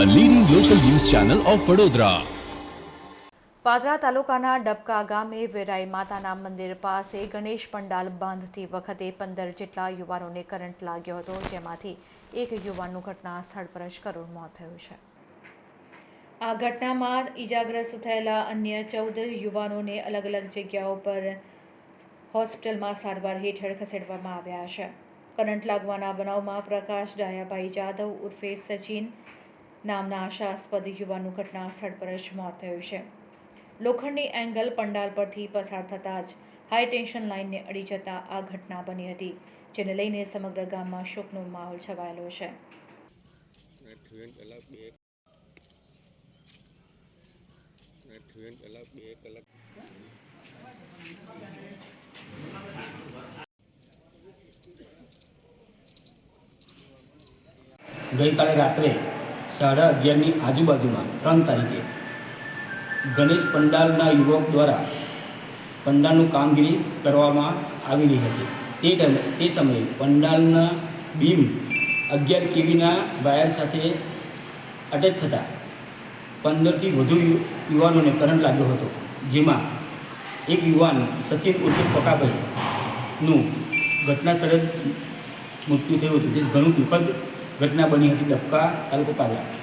Channel of Vadodara Padra તાલુકાના ડબકા ગામે વેરાઈ માતાના મંદિર પાસે ગણેશ પંડાલ બાંધતી વખતે પંદર જેટલા યુવાનોને કરંટ લાગ્યો હતો, જેમાંથી એક યુવાનનું ઘટના સ્થળ પર જ કરુણ મોત થયું છે. આ ઘટનામાં ઈજાગ્રસ્ત થયેલા અન્ય ચૌદ યુવાનોને અલગ અલગ જગ્યાઓ પર હોસ્પિટલમાં સારવાર હેઠળ ખસેડવામાં આવ્યા છે. કરંટ લાગવાના બનાવમાં પ્રકાશ ડાયાભાઈ જાદવ ઉર્ફે સચિન નામના આશાસ્પદ યુવાનનું ઘટના સ્થળ પર જ મોત થયું છે. લોખંડની એંગલ પંડાલ પરથી પસાર થતાં જ હાઈ ટેન્શન લાઇનને અડી જતા આ ઘટના બની હતી, જેને લઈને સમગ્ર ગામમાં શોકનો માહોલ છવાયેલો છે. ગઈકાલે રાત્રે સાડા અગિયારની આજુબાજુમાં ત્રણ તારીખે ગણેશ પંડાલના યુવક દ્વારા પંડાલનું કામગીરી કરવામાં આવી રહી હતી. તે ટાઈમે, તે સમયે પંડાલના બીમ અગિયાર કેવીના વાયર સાથે અટેચ થતાં પંદરથી વધુ યુવાનોને કરંટ લાગ્યો હતો. જેમાં એક યુવાન સચિન ઉર્ફે પકાભાઈનું ઘટના સ્થળે મૃત્યુ થયું હતું. જે ઘણું દુઃખદ ઘટના બની હતી ડબકા તાલુકો પાદરા